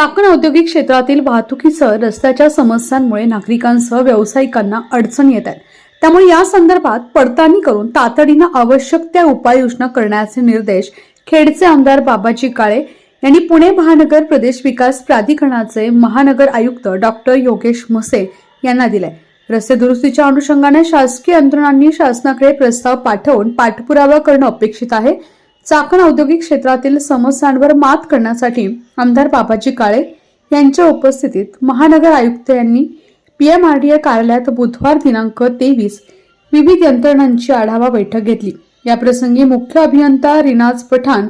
चाकण औद्योगिक क्षेत्रातील वाहतुकीसह रस्त्याच्या समस्यांमुळे नागरिकांसह व्यावसायिकांना अडचण येत आहेत त्यामुळे या संदर्भात पडताळणी करून तातडीनं आवश्यक त्या उपाययोजना करण्याचे निर्देश खेडचे आमदार बाबाजी काळे यांनी पुणे महानगर प्रदेश विकास प्राधिकरणाचे महानगर आयुक्त डॉक्टर योगेश म्हसे यांना दिले रस्ते दुरुस्तीच्या अनुषंगाने शासकीय यंत्रणांनी शासनाकडे प्रस्ताव पाठवून पाठपुरावा करणं अपेक्षित आहे. चाकण औद्योगिक क्षेत्रातील समस्यांवर मात करण्यासाठी आमदार बाबाजी काळे यांच्या उपस्थितीत महानगर आयुक्त यांनी पीएमआरडीए कार्यालयात बुधवार दिनांक तेवीस विविध यंत्रणांची आढावा बैठक घेतली. याप्रसंगी मुख्य अभियंता रिनाज पठाण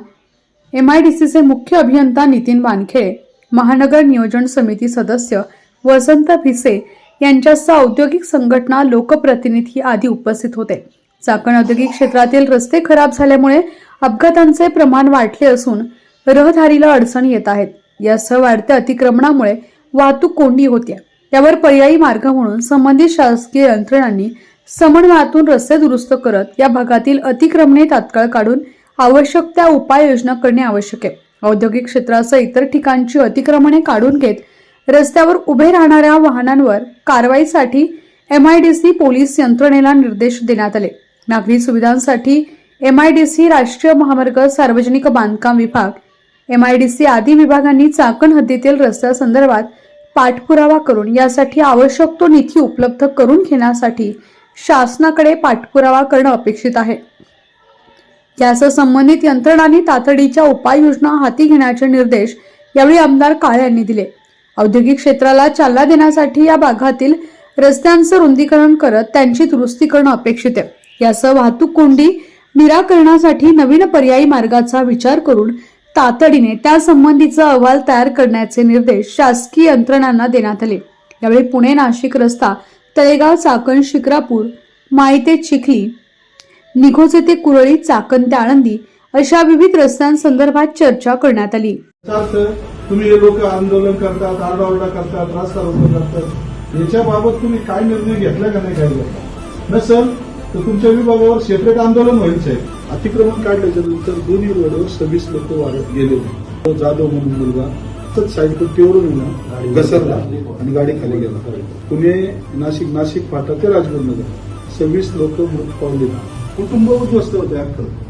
एमआयडीसीचे मुख्य अभियंता नितीन वानखेळे महानगर नियोजन समिती सदस्य वसंत भिसे यांच्यासह औद्योगिक संघटना लोकप्रतिनिधी आदी उपस्थित होते. चाकण औद्योगिक क्षेत्रातील रस्ते खराब झाल्यामुळे अपघातांचे प्रमाण वाढले असून रहदारीला अडचण येत आहेत. यासह वाढत्या अतिक्रमणामुळे वाहतूक कोंडी होते. यावर पर्यायी मार्ग म्हणून संबंधित शासकीय यंत्रणांनी समन्वयातून रस्ते दुरुस्त करत या भागातील अतिक्रमणे तात्काळ काढून आवश्यक त्या उपाययोजना करणे आवश्यक आहे. औद्योगिक क्षेत्रासह इतर ठिकाणची अतिक्रमणे काढून घेत रस्त्यावर उभे राहणाऱ्या वाहनांवर कारवाईसाठी एमआयडीसी पोलीस यंत्रणेला निर्देश देण्यात आले. नागरी सुविधांसाठी एमआयडीसी राष्ट्रीय महामार्ग सार्वजनिक बांधकाम विभाग एमआयडीसी आदी विभागांनी चाकण हद्दीतील रस्त्यासंदर्भात पाठपुरावा करून यासाठी आवश्यक तो निधी उपलब्ध करून घेण्यासाठी शासनाकडे पाठपुरावा करणं अपेक्षित आहे. यासह संबंधित यंत्रणांनी तातडीच्या उपाययोजना हाती घेण्याचे निर्देश यावेळी आमदार काळे यांनी दिले. औद्योगिक क्षेत्राला चालना देण्यासाठी या भागातील रस्त्यांचं रुंदीकरण करत त्यांची दुरुस्ती करणं अपेक्षित आहे. यासह वाहतूक कोंडी निराकरणासाठी नवीन पर्यायी मार्गाचा विचार करून तातडीने त्यासंबंधीचा अहवाल तयार करण्याचे निर्देश शासकीय यंत्रणांना देण्यात आले. यावेळी पुणे नाशिक रस्ता तळेगाव चाकण शिक्रापूर मायते चिखली निघोजे ते कुरळी चाकण ते आळंदी अशा विविध रस्त्यांसंदर्भात चर्चा करण्यात आली. तुम्ही हे लोक आंदोलन करतात आरडाओरडा करतात रास्ता रोको करतात याच्याबाबत तुम्ही काय निर्णय घेतला का नाही काही नसल तर तुमच्या विभागावर सेपरेट आंदोलन होईल साहेब अतिक्रमण काढल्याच्या नंतर दोन्ही रोडवर सव्वीस लोक वाढत गेले तो जाधव म्हणून मुलगा तोच साईड तेवढून ना घसरला आणि गाडी खाली गेला. पुणे नाशिक नाशिक फाटा ते राजगुरुनगर सव्वीस लोक मृत पावले. कुटुंब उद्ध्वस्त होते अख्खं.